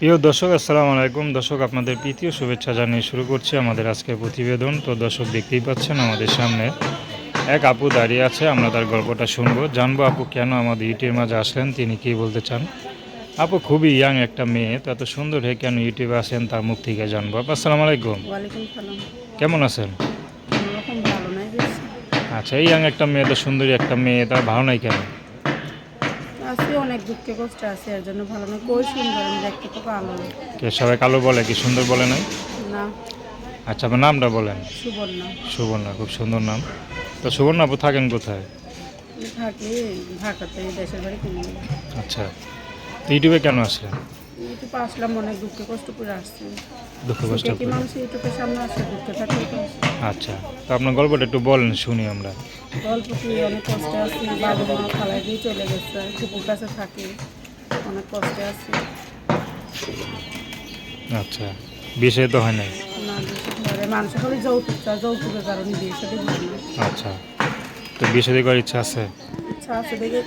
প্রিয় দর্শক আসসালামু আলাইকুম। দর্শক আপনাদের প্রীতীয় শুভেচ্ছা জানিয়ে শুরু করছি আমাদের আজকের প্রতিবেদন। তো দর্শক দেখতেই পাচ্ছেন আমাদের সামনে এক আপু দাঁড়িয়ে আছে আমরা তার গল্পটা শুনব। জানব আপু কেন আমাদের ইউটিউবের মাঝে আসলেন তিনি কী বলতে চান? আপু খুবই ইয়াং একটা মেয়ে তো এত সুন্দর হয়ে কেন ইউটিউবে আসেন তার মুখ থেকে জানব। আপু আসসালামু আলাইকুম। কেমন আছেন? আচ্ছা এই ইয়াং একটা মেয়ে তো সুন্দরী একটা মেয়ে তার ভালো নাই কেন? আছি অনেক দুঃখে কষ্ট আছে এর জন্য ভালো না কই সুন্দর আমি দেখতে তো কালো কে সবাই কালো বলে কি সুন্দর বলে নাই? না। আচ্ছা আপনার নামটা বলেন। সুবর্ণা। সুবর্ণা খুব সুন্দর নাম। তো সুবর্ণা আপু থাকেন কোথায়? থাকি ঢাকাতে দেশের বাড়ি আচ্ছা। তো ইউটিউবে কেন আসলেন? ইউটিউবে আসলাম অনেক দুঃখে কষ্ট করে আসছি। দুঃখ কষ্ট কি করে। মানুষ ইউটিউবের সামনে আসে দুঃখে আসে। আচ্ছা তো আপনার গল্পটা একটু বলেন শুনি আমরা। গল্প কি অনেক কষ্টে আছি বাবা মা খালাই দিয়ে চলে গেছে কুকুর কাছে থাকি অনেক কষ্টে আছি। আচ্ছা বিষয় তো হয় নাই? মানুষ খালি যৌতুক চায় যৌতুকের কারণে বিয়ে সাথে আচ্ছা তো বিষয় করার ইচ্ছা আছে? ইচ্ছা আছে দেখে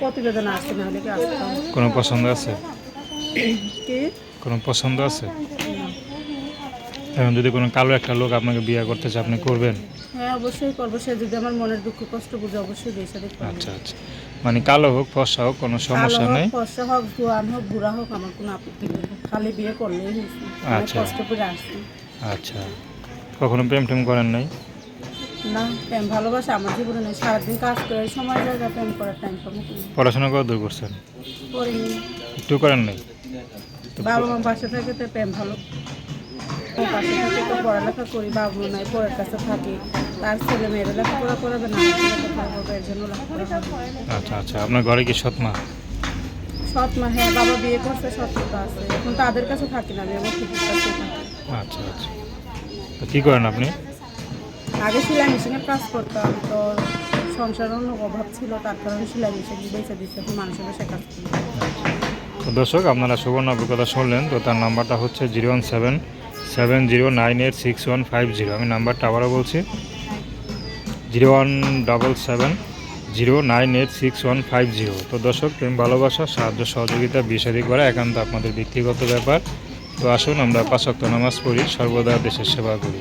প্রতিবেদন আসছে না হলে কি আসতাম? কোনো পছন্দ আছে? কোনো পছন্দ আছে? এখন যদি কোনো কালো একটা লোক আপনাকে বিয়ে করতে চায় আপনি করবেন? হ্যাঁ অবশ্যই করব। সে যদি আমার মনের দুঃখ কষ্ট বুঝে অবশ্যই বিয়ে সাথে আচ্ছা আচ্ছা। মানে কালো হোক ফর্সা হোক কোনো সমস্যা নেই? হোক জোয়ান হোক বুড়া হোক আমার কোনো আপত্তি নেই। খালি বিয়ে করলেই আচ্ছা। কষ্ট করে আসছি। আচ্ছা। কখনো প্রেম টেম করেন নাই? না প্রেম ভালোবাসা আমার জীবনে নেই। সারাদিন কাজ করে সময় জায়গা প্রেম করার টাইম পাবো। পড়াশোনা কত দূর করছেন? করিনি। একটু করেন নাই? বাবা মা পাশে থাকে তো প্রেম ভালো। ও পাশে থাকে তো পড়ালেখা করি বাবা মা নাই পরের কাছে থাকি। তার ছেলে মেয়েরা লেখাপড়া করাবে না লেখাপড়া করব এর জন্য লেখাপড়া আচ্ছা আচ্ছা আপনার ঘরে কি সৎমা? সৎ মা হ্যাঁ বাবা বিয়ে করছে সৎ মা আছে। এখন তাদের কাছে থাকি না আমি আমার কাছে থাকি। আচ্ছা আচ্ছা। তো কী করেন আপনি? আগে সেলাই মেশিনের কাজ করতাম তো সংসার অনেক অভাব ছিল তার কারণে সেলাই মেশিন বেঁচে দিচ্ছে এখন মানুষের বসে কাজ করি। তো দর্শক, আপনারা সুবর্ণ কথা শুনলেন, তো তার নাম্বারটা হচ্ছে zero one seven seven zero nine eight six one five zero. আমি নাম্বারটা আবারও বলছি, zero one double seven, zero nine eight six one five zero. তো দর্শক, প্রেম, ভালোবাসা, সাহায্য, সহযোগিতা বিষাদি করা একান্ত আপনাদের ব্যক্তিগত ব্যাপার। তো আসুন, আমরা পাঁচক্ত নামাজ পড়ি, সর্বদা দেশের সেবা করি।